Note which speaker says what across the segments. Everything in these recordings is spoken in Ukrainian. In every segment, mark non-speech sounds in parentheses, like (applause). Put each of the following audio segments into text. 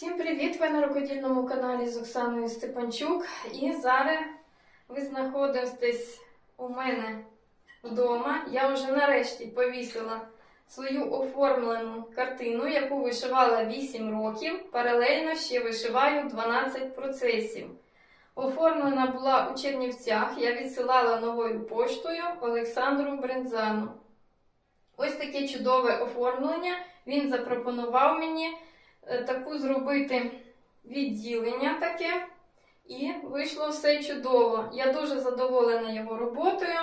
Speaker 1: Всім привіт! Ви на рукодільному каналі з Оксаною Степанчук. І зараз ви знаходитесь у мене вдома. Я вже нарешті повісила свою оформлену картину, яку вишивала 8 років. Паралельно ще вишиваю 12 процесів. Оформлена була у Чернівцях. Я відсилала новою поштою Олександру Брензану. Ось таке чудове оформлення. Він запропонував мені таку зробити відділення таке. І вийшло все чудово. Я дуже задоволена його роботою.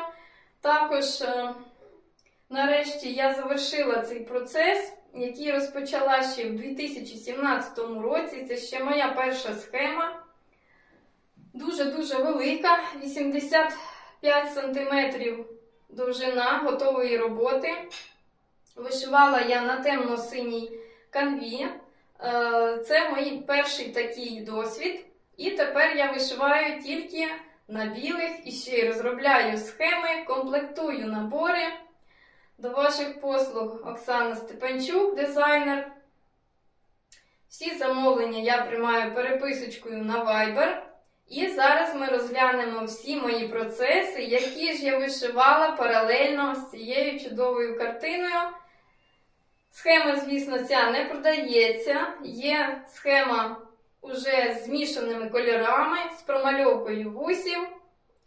Speaker 1: Також, е, нарешті, я завершила цей процес, який розпочала ще в 2017 році. Це ще моя перша схема. Дуже-дуже велика, 85 см довжина готової роботи. Вишивала я на темно-синій канві. Е, Це мій перший такий досвід. І тепер я вишиваю тільки на білих і ще й розробляю схеми, комплектую набори. До ваших послуг Оксана Степанчук, дизайнер. Всі замовлення я приймаю переписочкою на Viber. І зараз ми розглянемо всі мої процеси, які ж я вишивала паралельно з цією чудовою картиною. Схема, звісно, ця не продається. Є схема уже з змішаними кольорами, з промальовкою вусів,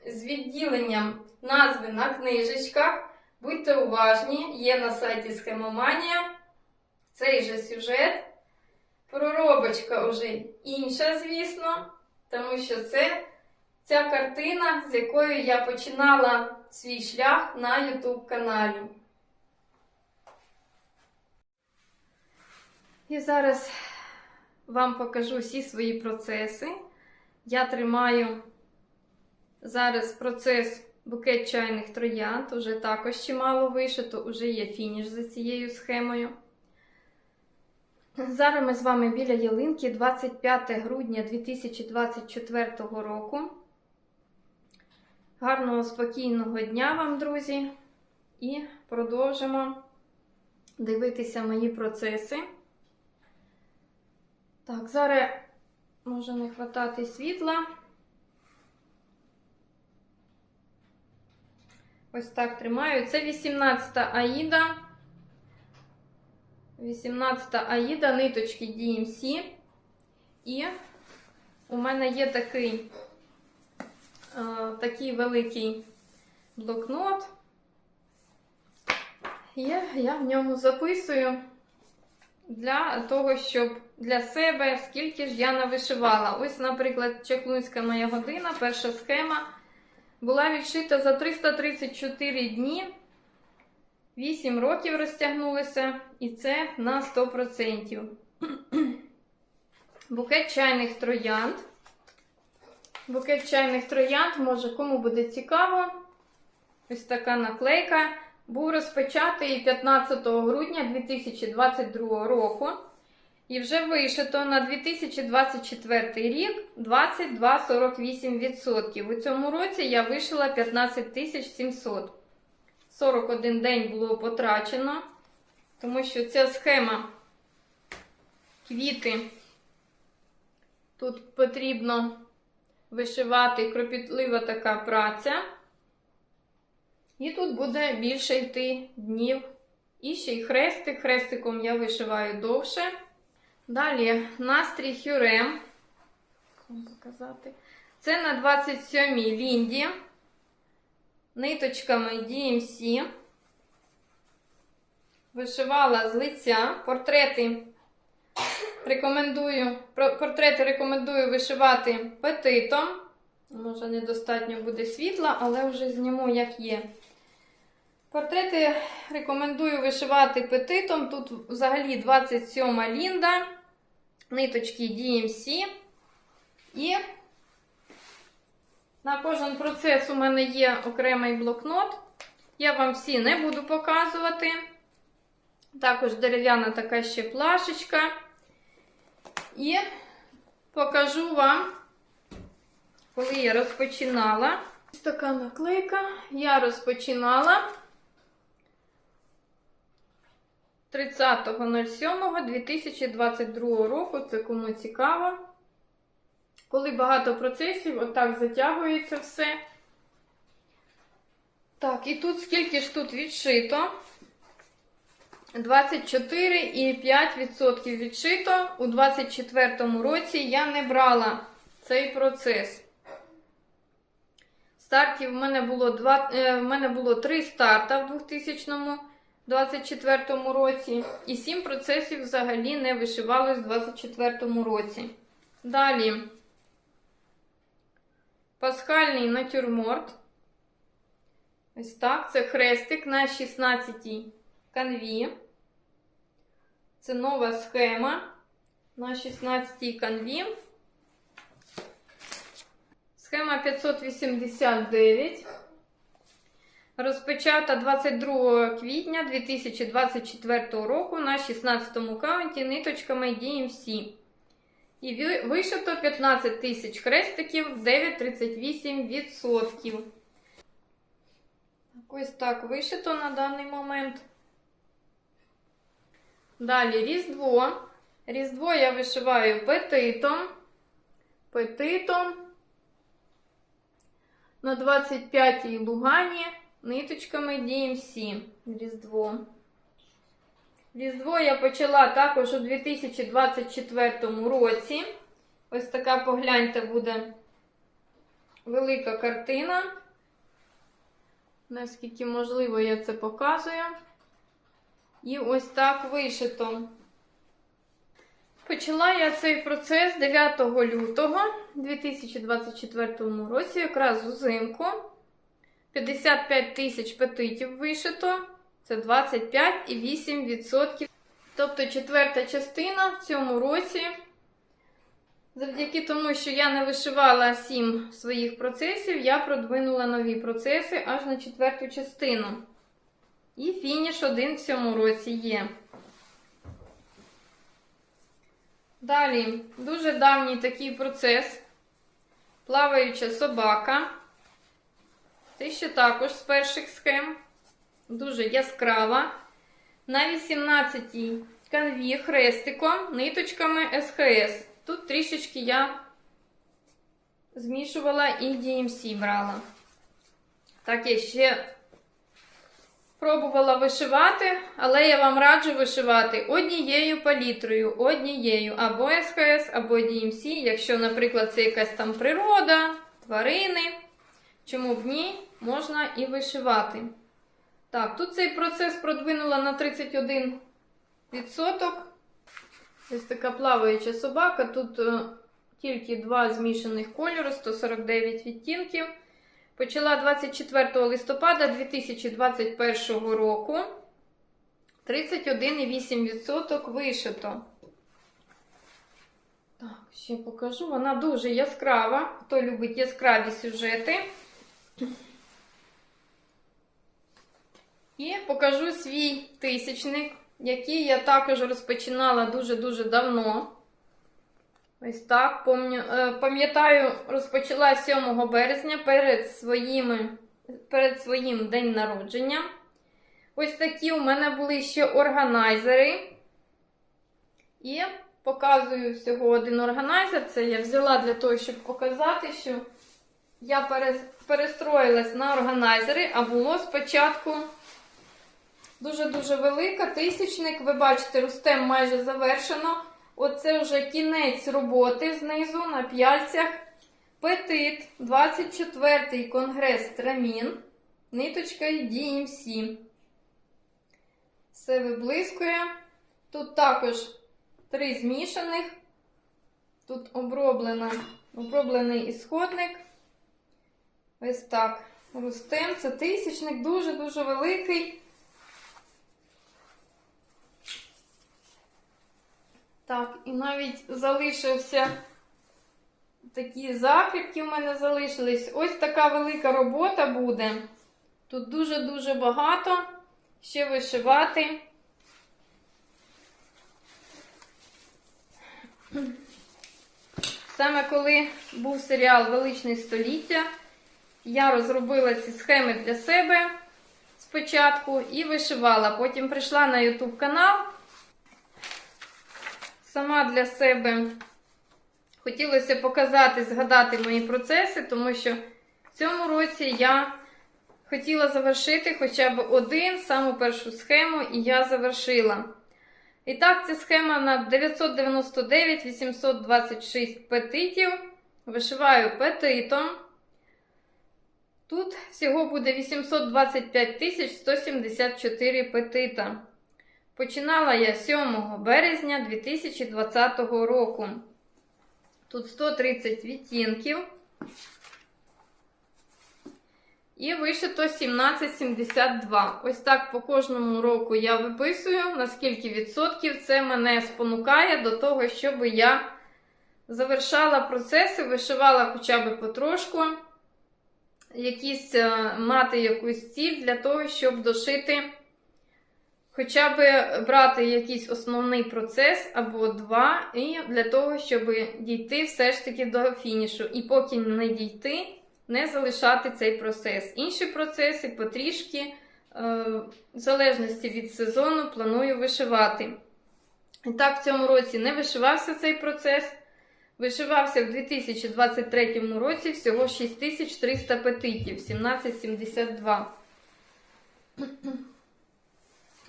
Speaker 1: з відділенням назви на книжечках. Будьте уважні, є на сайті Схемоманія цей же сюжет. Проробочка вже інша, звісно, тому що це ця картина, з якою я починала свій шлях на YouTube каналі. І зараз вам покажу всі свої процеси. Я тримаю зараз процес букет чайних троянд, уже також чимало вишито, уже є фініш за цією схемою. Зараз ми з вами біля ялинки 25 грудня 2024 року. Гарного спокійного дня вам, друзі! І продовжимо дивитися мої процеси. Так, зараз може не хватати світла. Ось так тримаю. Це 18-та Аїда. 18-та Аїда, ниточки DMC. І у мене є такий, е, такий великий блокнот. І я в ньому записую для того, щоб для себе, скільки ж я навишивала. Ось, наприклад, чеклунська моя година, перша схема була відшита за 334 дні. 8 років розтягнулося, і це на 100%. (clears throat) Букет чайних троянд. Букет чайних троянд, може, кому буде цікаво. Ось така наклейка. Був розпочатий 15 грудня 2022 року. І вже вишито на 2024 рік 22,48%. У цьому році я вишила 15 700. 41 день було потрачено, тому що ця схема квіти. Тут потрібно вишивати кропітлива така праця. І тут буде більше йти днів. І ще й хрестик. Хрестиком я вишиваю довше. Далі настрій Хюрем. Показати. Це на 27-й лінді. Ниточками DMC. Вишивала з лиця. Портрети рекомендую, портрети рекомендую вишивати петитом. Може, недостатньо буде світла, але вже зніму, як є. Портрети рекомендую вишивати петитом. Тут взагалі 27 лінда, ниточки DMC. І на кожен процес у мене є окремий блокнот. Я вам всі не буду показувати. Також дерев'яна така ще плашечка. І покажу вам, коли я розпочинала. Ось така наклейка. Я розпочинала 30.07.2022 року. Це кому цікаво. Коли багато процесів, отак затягується все. Так, і тут скільки ж тут відшито? 24,5% відшито. У 2024 році я не брала цей процес. Стартів в мене було два, е, в мене було 3 старта в 2024 році, і 7 процесів взагалі не вишивалось в 2024 році. Далі пасхальний натюрморт. Ось так. Це хрестик на 16 канві. Це нова схема на 16-й канві. Схема 589. Розпочата 22 квітня 2024 року на 16 каунті ниточками DMC. І вишито 15 тисяч хрестиків 9,38%. Ось так вишито на даний момент. Далі Різдво. Різдво я вишиваю петитом. Петитом. На 25-й лугані ниточками DMC. Різдво. Різдво я почала також у 2024 році. Ось така погляньте буде велика картина. Наскільки можливо, я це показую. І ось так вишито. Почала я цей процес 9 лютого 2024 році, якраз узимку. 55 тисяч петитів вишито. Це 25,8%. Тобто четверта частина в цьому році. Завдяки тому, що я не вишивала 7 своїх процесів, я продвинула нові процеси аж на четверту частину. І фініш один в цьому році є. Далі, дуже давній такий процес. Плаваюча собака. Це ще також з перших схем. Дуже яскрава. На 18-й канві хрестиком, ниточками СХС. Тут трішечки я змішувала і DMC брала. Так, я ще пробувала вишивати, але я вам раджу вишивати однією палітрою, однією, або СХС, або DMC, якщо, наприклад, це якась там природа, тварини. Чому б ні, можна і вишивати. Так, тут цей процес продвинула на 31%. Ось така плаваюча собака. Тут е, тільки два змішаних кольори, 149 відтінків. Почала 24 листопада 2021 року. 31,8% вишито. Так, ще покажу. Вона дуже яскрава. Хто любить яскраві сюжети. І покажу свій тисячник, який я також розпочинала дуже-дуже давно. Ось так. Е, Пам'ятаю, розпочала 7 березня перед, своїми, перед своїм день народження. Ось такі у мене були ще органайзери. І показую всього один органайзер. Це я взяла для того, щоб показати, що я перестроїлась на органайзери, а було спочатку дуже-дуже велика. Тисячник, ви бачите, рустем майже завершено. Оце вже кінець роботи знизу на п'яльцях. Петит, 24-й конгрес Трамін, ниточка DMC. Все виблискує. Тут також три змішаних. Тут оброблена, оброблений ісходник. Ось так. Рустем, це тисячник, дуже-дуже великий. Так, і навіть залишився такі закріпки в мене залишились. Ось така велика робота буде. Тут дуже-дуже багато ще вишивати. Саме коли був серіал Величне століття, я розробила ці схеми для себе. спочатку і вишивала. Потім прийшла на YouTube канал. Сама для себе хотілося показати, згадати мої процеси, тому що в цьому році я хотіла завершити хоча б один, саму першу схему, і я завершила. І так, ця схема на 999 826 петитів. Вишиваю петитом. Тут всього буде 825 тисяч 174 петита. Починала я 7 березня 2020 року. Тут 130 відтінків. І вишито 1772. Ось так по кожному року я виписую, наскільки відсотків це мене спонукає до того, щоб я завершала процеси, вишивала хоча б потрошку, якісь, е, мати якусь ціль для того, щоб дошити, хоча б брати якийсь основний процес або два, і для того, щоб дійти все ж таки до фінішу. І поки не дійти, не залишати цей процес. Інші процеси потрішки, е, в залежності від сезону, планую вишивати. І так, в цьому році не вишивався цей процес. Вишивався в 2023 році всього 6300 петитів, 1772.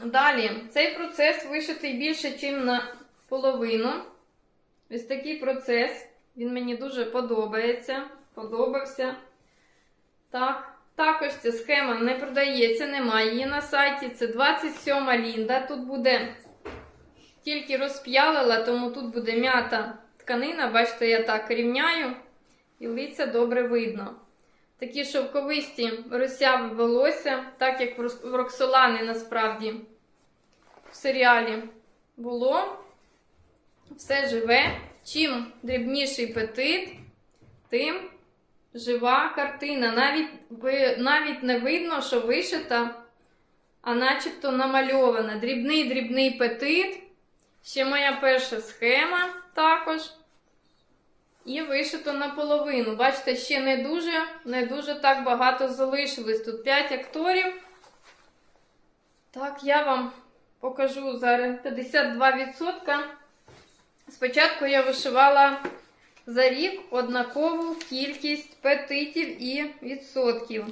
Speaker 1: Далі, цей процес вишитий більше, ніж на половину. Ось такий процес. Він мені дуже подобається. Подобався. Так. Також ця схема не продається, немає її на сайті. Це 27 лінда. Тут буде тільки розп'ялила, тому тут буде м'ята тканина. Бачите, я так рівняю, і лиця добре видно. Такі шовковисті розсяви волосся, так як в Роксолани насправді в серіалі було. Все живе. Чим дрібніший петит, тим жива картина. Навіть, навіть не видно, що вишита, а начебто намальована. Дрібний-дрібний петит. Ще моя перша схема також. І вишито наполовину. Бачите, ще не дуже, не дуже так багато залишилось. Тут 5 акторів. Так, я вам покажу зараз 52%. Спочатку я вишивала за рік однакову кількість петитів і відсотків.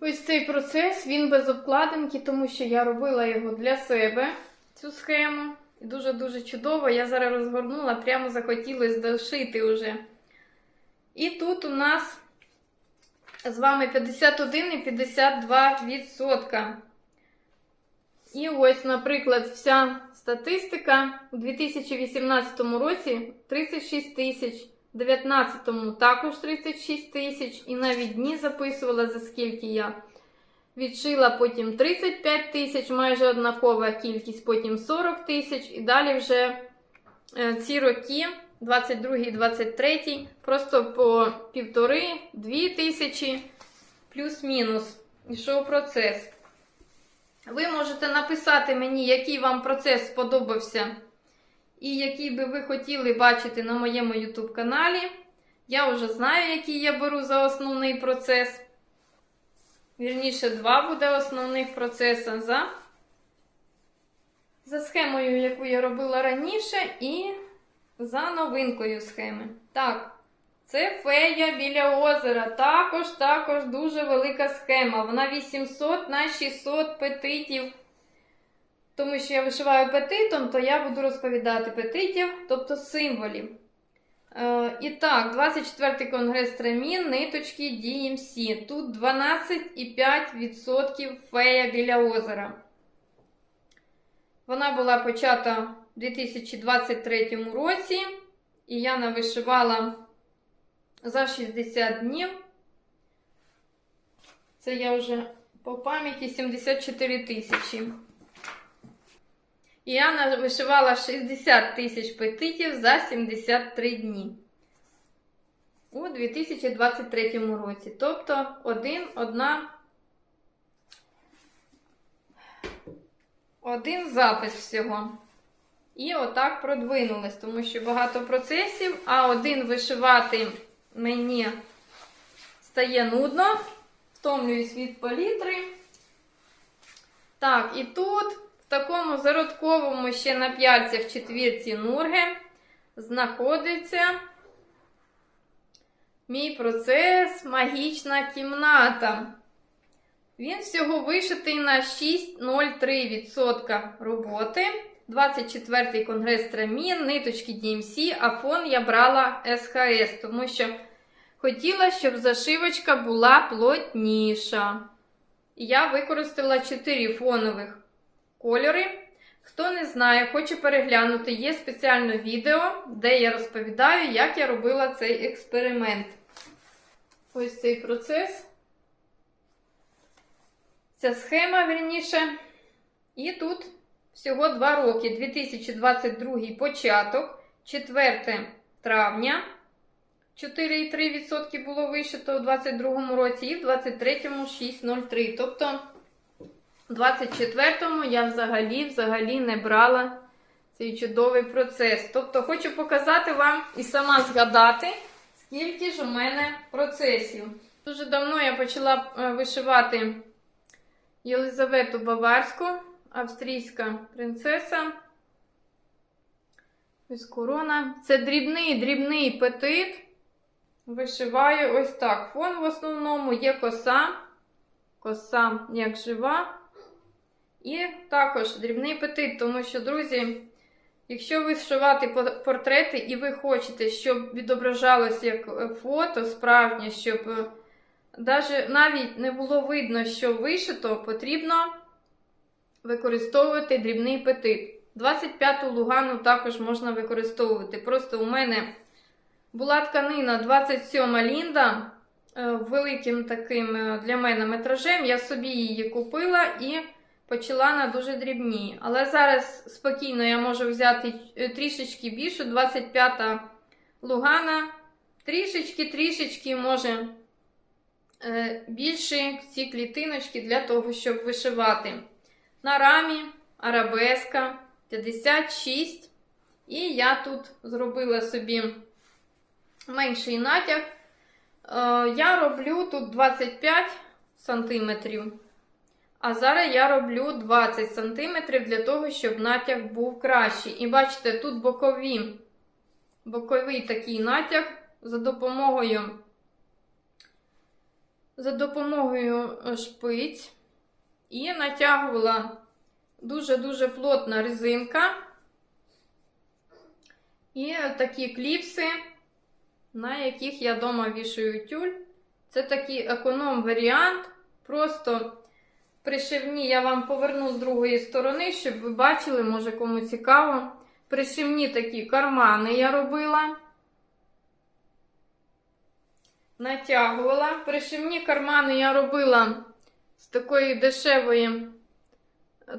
Speaker 1: Ось цей процес, він без обкладинки, тому що я робила його для себе, цю схему. І дуже-дуже чудово. Я зараз розгорнула, прямо захотілося дошити вже. І тут у нас з вами 51,52%. І ось, наприклад, вся статистика у 2018 році 36 тисяч, у 2019 також 36 тисяч, і навіть дні записувала, за скільки я відшила, потім 35 тисяч, майже однакова кількість, потім 40 тисяч, і далі вже е, ці роки, 22 23 просто по півтори-дві тисячі, плюс-мінус, ішов процес. Ви можете написати мені, який вам процес сподобався, і який би ви хотіли бачити на моєму YouTube каналі. Я вже знаю, який я беру за основний процес. Вірніше, два буде основних процеси за, за схемою, яку я робила раніше, і за новинкою схеми. Так, це фея біля озера. Також, також дуже велика схема. Вона 800 на 600 петитів. Тому що я вишиваю петитом, то я буду розповідати петитів, тобто символів. Е, і так, 24-й конгрес тремін, ниточки DMC. Тут 12,5% фея біля озера. Вона була почата у 2023 році. І я навишивала за 60 днів. Це я вже по пам'яті 74 тисячі. І я вишивала 60 тисяч петитів за 73 дні у 2023 році. Тобто один, одна, один запис всього. І отак продвинулась, тому що багато процесів, а один вишивати мені стає нудно. втомлююсь від палітри. Так, і тут, такому зародковому ще на п'яльцях четвірці нурги, знаходиться мій процес Магічна кімната. Він всього вишитий на 6,03% роботи. 24-й конгрес Трамін, ниточки DMC, а фон я брала СХС, тому що хотіла, щоб зашивочка була плотніша. Я використала 4 фонових кольори. Хто не знає, хоче переглянути, є спеціальне відео, де я розповідаю, як я робила цей експеримент. Ось цей процес. Ця схема, вірніше. І тут всього 2 роки. 2022 початок, 4 травня. 4,3% було вишито у 22 році, і в 23-му 6,03. Тобто, в 24-му я взагалі взагалі не брала цей чудовий процес. Тобто, хочу показати вам і сама згадати, скільки ж у мене процесів. Дуже давно я почала е, вишивати Єлизавету Баварську, австрійська принцеса. Ось корона. Це дрібний дрібний петит. Вишиваю ось так. Фон в основному є коса. Коса як жива. І також дрібний петит, тому що, друзі, якщо ви вишивати портрети і ви хочете, щоб відображалось як е, фото справжнє, щоб е, навіть не було видно, що вишито, потрібно використовувати дрібний петит. 25-ту лугану також можна використовувати. Просто у мене була тканина 27 лінда е, великим таким для мене метражем. Я собі її купила і почала на дуже дрібні. Але зараз спокійно я можу взяти е, трішечки більше, 25 лугана. Трішечки-трішечки може більше ці клітиночки для того, щоб вишивати. На рамі арабеска 56. І я тут зробила собі менший натяг. Е, я роблю тут 25 сантиметрів. А зараз я роблю 20 сантиметрів для того, щоб натяг був кращий. І бачите, тут бокові, боковий такий натяг за допомогою, за допомогою шпиць. І натягувала дуже-дуже плотна резинка. І такі кліпси на яких я вдома вішаю тюль. Це такий економ-варіант. Просто пришивні я вам поверну з другої сторони, щоб ви бачили, може кому цікаво. Пришивні такі кармани я робила. Натягувала. Пришивні кармани я робила з такої дешевої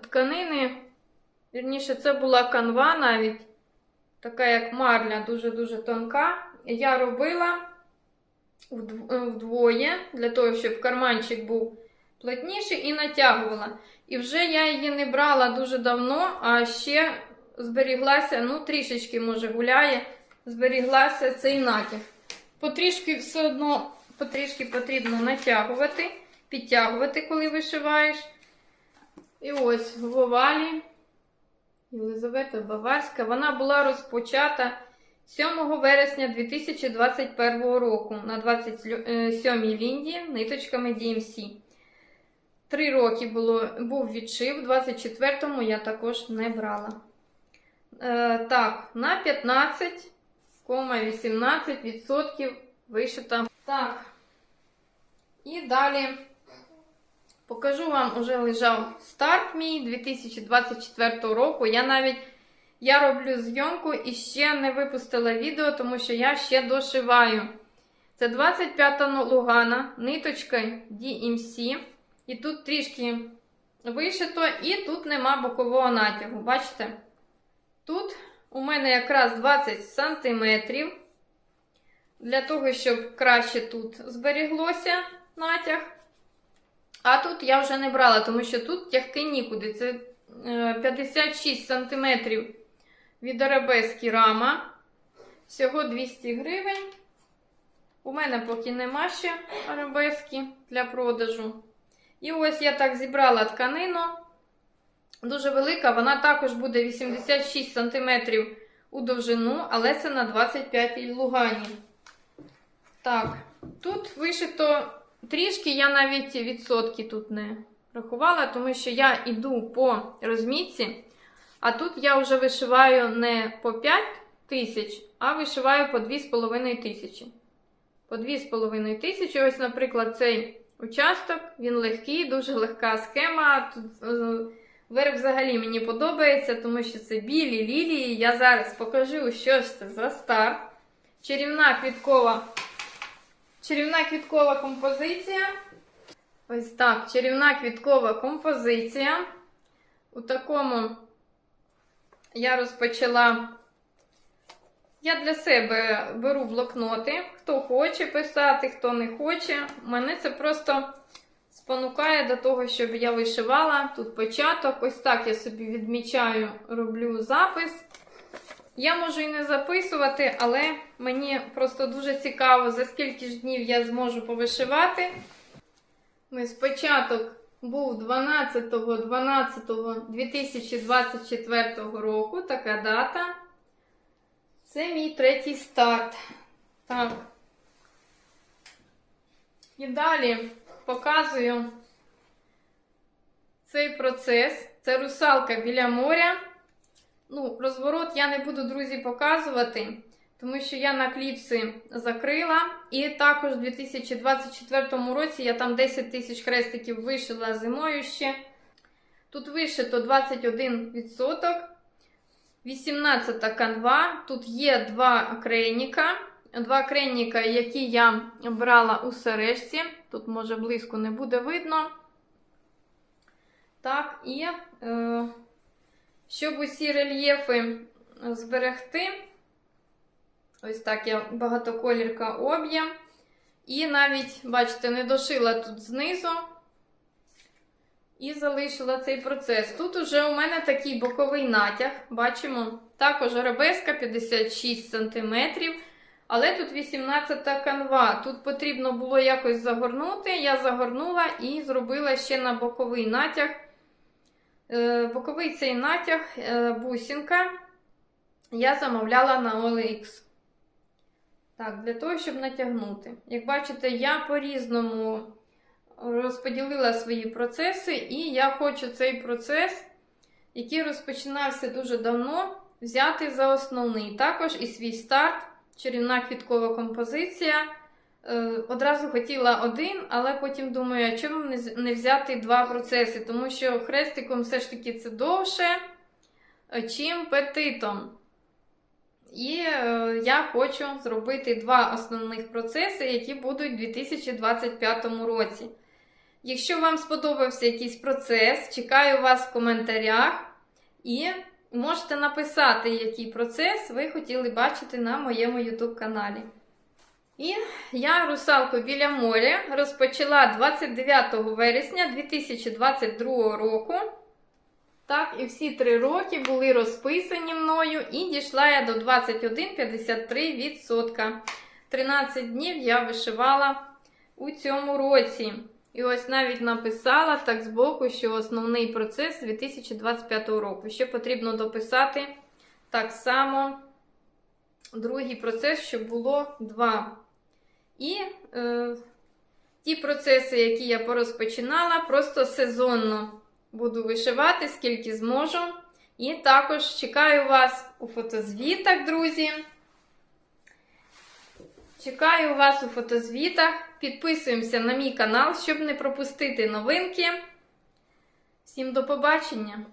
Speaker 1: тканини. Вірніше, це була канва навіть, така як марля, дуже-дуже тонка я робила е, вдвоє, для того, щоб карманчик був плотніший, і натягувала. І вже я її не брала дуже давно, а ще зберіглася, ну, трішечки, може, гуляє, зберіглася цей натяг. Потрішки все одно потрішки потрібно натягувати, підтягувати, коли вишиваєш. І ось в овалі Єлизавета Баварська, вона була розпочата. 7 вересня 2021 року на 27-й лінді ниточками DMC. Три роки було, був відшив, 24-му я також не брала. Е, Так, на 15,18% вишита. Так. І далі покажу вам, уже лежав старт мій 2024 року. Я навіть я роблю зйомку і ще не випустила відео, тому що я ще дошиваю. Це 25-та лугана, ниточка DMC. І тут трішки вишито, і тут нема бокового натягу. Бачите? Тут у мене якраз 20 см. Для того, щоб краще тут зберіглося натяг. А тут я вже не брала, тому що тут тягти нікуди. Це 56 е, см від арабески рама. Всього 200 гривень. У мене поки нема ще арабески для продажу. І ось я так зібрала тканину. Дуже велика, вона також буде 86 см у довжину, але це на 25 лугані. Так, тут вишито трішки, я навіть відсотки тут не рахувала, тому що я йду по розмітці, а тут я вже вишиваю не по 5 тисяч, а вишиваю по 2,5 тисячі. По 2,5 тисячі. Ось, наприклад, цей участок, він легкий, дуже легка схема. Тут е, взагалі мені подобається, тому що це білі лілії. Я зараз покажу, що ж це за старт. Чарівна квіткова. Чарівна квіткова композиція. Ось так, чарівна квіткова композиція. У такому я розпочала. Я для себе беру блокноти. Хто хоче писати, хто не хоче. Мене це просто спонукає до того, щоб я вишивала. Тут початок. Ось так я собі відмічаю, роблю запис. Я можу і не записувати, але мені просто дуже цікаво, за скільки ж днів я зможу повишивати. Ми спочаток був 12.12.2024 року, така дата. Це мій третій старт. Так. І далі показую цей процес. Це русалка біля моря. Ну, розворот я не буду, друзі, показувати, тому що я на кліпси закрила. І також у 2024 році я там 10 тисяч хрестиків вишила зимою ще. Тут вишито 21%. 18 канва. Тут є два крейніка. Два крейніка, які я брала у сережці. Тут, може, близько не буде видно. Так, і е, щоб усі рельєфи зберегти, ось так я багатоколірка об'єм. І навіть, бачите, не дошила тут знизу. І залишила цей процес. Тут уже у мене такий боковий натяг. Бачимо, також арабеска 56 см. Але тут 18 канва. Тут потрібно було якось загорнути. Я загорнула і зробила ще на боковий натяг. Е, Боковий цей натяг, е, бусинка, я замовляла на OLX. Так, для того, щоб натягнути. Як бачите, я по-різному розподілила свої процеси, і я хочу цей процес, який розпочинався дуже давно, взяти за основний. Також і свій старт, чарівна квіткова композиція. Е, Одразу хотіла один, але потім думаю, а чому не взяти два процеси? Тому що хрестиком все ж таки це довше, е, чим петитом. І е, я хочу зробити два основних процеси, які будуть у 2025 році. Якщо вам сподобався якийсь процес, чекаю вас в коментарях і можете написати, який процес ви хотіли бачити на моєму YouTube каналі. І я русалку біля моря розпочала 29 вересня 2022 року. Так, і всі три роки були розписані мною, і дійшла я до 21,53%. 13 днів я вишивала у цьому році. І ось навіть написала так збоку, що основний процес 2025 року. Ще потрібно дописати так само другий процес, щоб було два. І е, ті процеси, які я порозпочинала, просто сезонно буду вишивати, скільки зможу. І також чекаю вас у фотозвітах, друзі. Чекаю вас у фотозвітах. Підписуємося на мій канал, щоб не пропустити новинки. Всім до побачення!